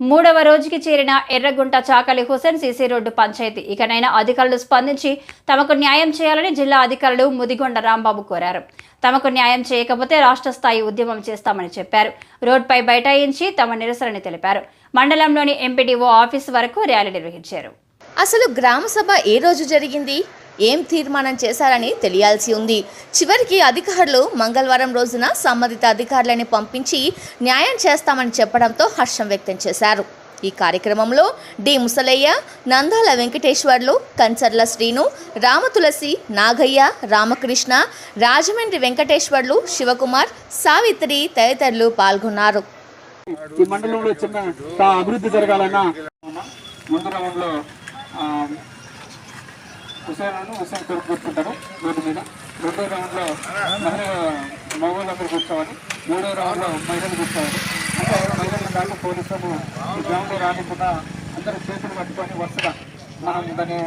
మూడవ రోజుకి చేరిన ఎర్రగుంట చాకలి హుసేన్ సీసీ రోడ్డు పంచాయతీ. ఇకనైనా అధికారులు స్పందించి తమకు న్యాయం చేయాలని జిల్లా అధికారులు ముదిగొండ రాంబాబు కోరారు. తమకు న్యాయం చేయకపోతే రాష్ట్ర స్థాయి ఉద్యమం చేస్తామని చెప్పారు. రోడ్పై బైఠాయించి తమ నిరసనని తెలిపారు. మండలంలోని ఎంపీడీఓ ఆఫీస్ వరకు ర్యాలీ నిర్వహించారు. అసలు గ్రామ సభ ఏ రోజు జరిగింది? ఏం తీర్మానం చేశారని తెలియాల్సి ఉంది. చివరికి అధికారులు మంగళవారం రోజున సంబంధిత అధికారులని పంపించి న్యాయం చేస్తామని చెప్పడంతో హర్షం వ్యక్తం చేశారు. ఈ కార్యక్రమంలో డి. ముసలయ్య నందాల వెంకటేశ్వర్లు కంచర్ల శ్రీను రామతులసి నాగయ్య రామకృష్ణ రాజమండ్రి వెంకటేశ్వర్లు శివకుమార్ సావిత్రి తదితరులు పాల్గొన్నారు. ఈ మండలంలో చిన్న అభివృద్ధి జరగాలన్నా ముందు రౌండ్లో హుసేన్ కొడుకు కూర్చుంటారు రోడ్డు మీద. రెండో రౌండ్లో మహిళ మగవాళ్ళందరూ కూర్చోవాలి. మూడో రౌండ్లో మహిళలు కూర్చోవాలి. అంటే మహిళలు దాకా పోలీసులు ఈ గ్రౌండ్లో రాకుండా అందరూ చేతులు పట్టుకొని వరుసగా మనం దాన్ని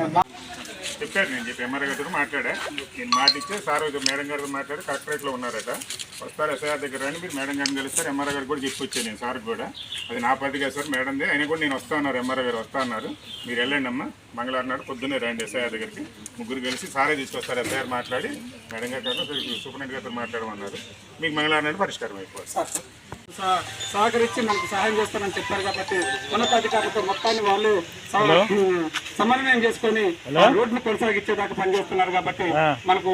చెప్పారు నేను చెప్పి ఎంఆర్ గారితో మాట్లాడా. నేను మాట ఇచ్చే సార్ మేడం గారితో మాట్లాడి కలెక్టరేట్లో ఉన్నారట. వస్తారు ఎస్ఐఆర్ దగ్గర రండి మీరు మేడం గారిని కలుస్తారు ఎంఆర్ గారు కూడా చెప్పి వచ్చాను నేను సార్ కూడా. అది నా కదా సార్ మేడంది. అయినా కూడా నేను వస్తా ఉన్నారు ఎంఆర్ గారు వస్తా అన్నారు. మీరు వెళ్ళండి అమ్మా. మంగళవారం నాడు పొద్దున్నే రండి ఎస్ఐఆర్ దగ్గరికి. ముగ్గురు కలిసి సారే తీసుకొస్తారు ఎస్ఐఆర్ మాట్లాడి మేడం గారు కాదు సూపరింటెండెంట్ గారితో మాట్లాడమన్నారు. మీకు మంగళవారం నాడు పరిష్కారం అయిపోతుంది సహ- సహకరించి మనకు సహాయం చేస్తారని చెప్పారు కాబట్టి ఉన్నతాధికారులతో మొత్తాన్ని వాళ్ళు సమన్వయం చేసుకొని రోడ్డును కొనసాగించేదాకా పనిచేస్తున్నారు కాబట్టి మనకు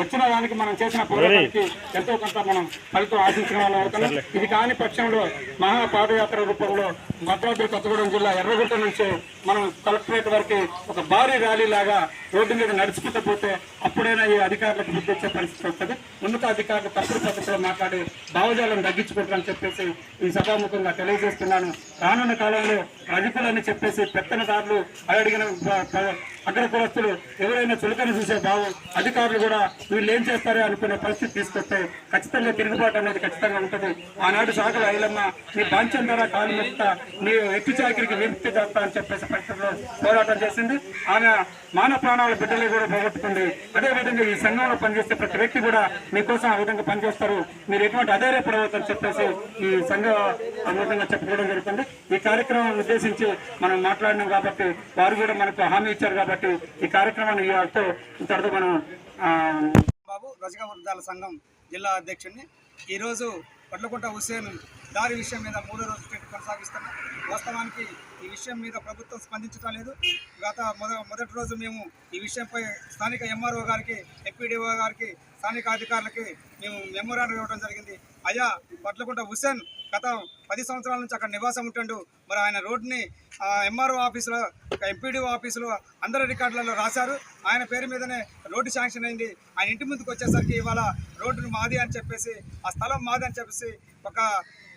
వచ్చిన దానికి మనం చేసిన పోరాటానికి ఎంతో కొంత మనం ఫలితం ఆశించిన వాళ్ళు అవుతున్నాం ఇది కాని పక్షంలో మహా పాదయాత్ర రూపంలో భద్రాద్రి కొత్తగూడెం జిల్లా ఎర్రగుట్ట నుంచి మనం కలెక్టరేట్ వరకు ఒక భారీ ర్యాలీ లాగా రోడ్డు మీద నడుచుకుంటూ పోతే అప్పుడైనా ఈ అధికారులకు బుద్ధి వచ్చే పరిస్థితి వస్తుంది. ఉన్నత అధికారులు తప్పుడు పద్ధతిలో మాట్లాడి భావజాలను తగ్గించుకుంటారని చెప్పేసి ఈ సభాముఖంగా తెలియజేస్తున్నాను. రానున్న కాలంలో రజకులని చెప్పేసి పెత్తనదారులు అడిగిన అగ్ర కులస్తులు ఎవరైనా చులకన చూసే భావం అధికారులు కూడా వీళ్ళు ఏం చేస్తారో అనుకునే పరిస్థితి తీసుకొస్తే ఖచ్చితంగా తిరుగుబాటు అనేది ఖచ్చితంగా ఉంటుంది. ఆనాడు సాగల ఐలమ్మ నీ బాంచం ద్వారా కాలు మెత్తా నీ ఎట్టి చాకరికి విముక్తి చేస్తా అని చెప్పేసి పరిస్థితిలో పోరాటం చేసింది. ఆమె మానవ ప్రాణాల బిడ్డలు కూడా పోగొట్టుకుంది. అదేవిధంగా ఈ సంఘంలో పనిచేసే ప్రతి వ్యక్తి కూడా మీకోసం ఆ విధంగా పనిచేస్తారు. మీరు ఎటువంటి అధైర్యపడవద్దని చెప్పేసి ఈ సంఘ విధంగా చెప్పుకోవడం జరుగుతుంది. ఈ కార్యక్రమం ఉద్దేశించి మనం మాట్లాడినాం కాబట్టి వారు కూడా మనకు హామీ ఇచ్చారు కాబట్టి ఈ కార్యక్రమాన్ని ఇవాళతో ఇంతటితో మనం బాబు రజక వృద్ధాల సంఘం జిల్లా అధ్యక్షుడిని. ఈరోజు పట్లకుంట హుసేన్ దారి విషయం మీద మూడో రోజు చెట్టు కొనసాగిస్తున్నాం. వాస్తవానికి ఈ విషయం మీద ప్రభుత్వం స్పందించడం లేదు. గత మొద మొదటి రోజు మేము ఈ విషయంపై స్థానిక ఎంఆర్ఓ గారికి ఎంపీడీఓ గారికి స్థానిక అధికారులకి మేము మెమోరాండం ఇవ్వడం జరిగింది. అయ్యా పట్లకుంట హుసేన్ గత పది సంవత్సరాల నుంచి అక్కడ నివాసం ఉంటుండు. మరి ఆయన రోడ్ని ఎంఆర్ఓ ఆఫీసులో ఎంపీడీఓ ఆఫీసులో అందరి రికార్డులలో రాశారు. ఆయన పేరు మీదనే రోడ్డు శాంక్షన్ అయింది. ఆయన ఇంటి ముందుకు వచ్చేసరికి ఇవాళ రోడ్డును మాది అని చెప్పేసి ఆ స్థలం మాది అని చెప్పేసి ఒక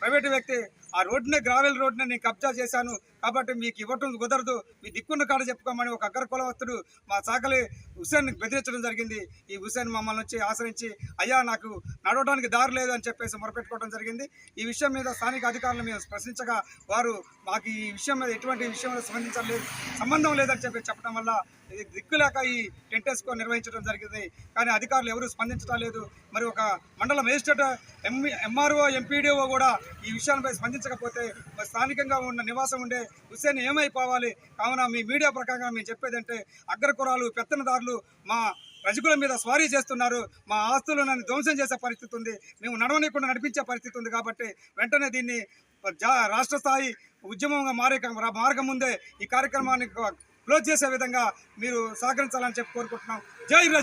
ప్రైవేటు వ్యక్తి ఆ రోడ్డునే గ్రావెల్ రోడ్డునే నేను కబ్జా చేశాను. కాబట్టి మీకు ఇవ్వటం కుదరదు. మీ దిక్కున్న కాడ చెప్పుకోమని ఒక అగ్ర కులవస్తుడు మా సాకలి హుసేన్ బెదిరించడం జరిగింది. ఈ హుసేన్ మమ్మల్ని వచ్చి ఆశ్రయించి అయ్యా నాకు నడవడానికి దారి లేదు అని చెప్పేసి మొరపెట్టుకోవడం జరిగింది. ఈ విషయం మీద స్థానిక అధికారులు మేము ప్రశ్నించగా వారు మాకు ఈ విషయం మీద ఎటువంటి విషయం స్పందించలేదు సంబంధం లేదని చెప్పి చెప్పడం వల్ల ఇది దిక్కులేక ఈ టెంట్ నిర్వహించడం జరిగింది. కానీ అధికారులు ఎవరు స్పందించడం లేదు. మరి ఒక మండల మేజిస్ట్రేట్ ఎం ఎంఆర్ఓ ఎంపీడీఓ కూడా ఈ విషయాలపై స్పందించకపోతే స్థానికంగా ఉన్న నివాసం ఉండే హుస్సేన్ ఏమైపోవాలి? కావున మీ మీడియా ప్రకారంగా మేము చెప్పేదంటే అగ్రకురాలు పెత్తనదారులు మా రజకుల మీద స్వారీ చేస్తున్నారు. మా ఆస్తులు నన్ను ధ్వంసం చేసే పరిస్థితి ఉంది. మేము నడవనీయకుండా నడిపించే పరిస్థితి ఉంది కాబట్టి వెంటనే దీన్ని జా రాష్ట్ర స్థాయి ఉద్యమంగా మారే మార్గం ముందే ఈ కార్యక్రమాన్ని క్లోజ్ చేసే విధంగా మీరు సహకరించాలని చెప్పి కోరుకుంటున్నాం. జై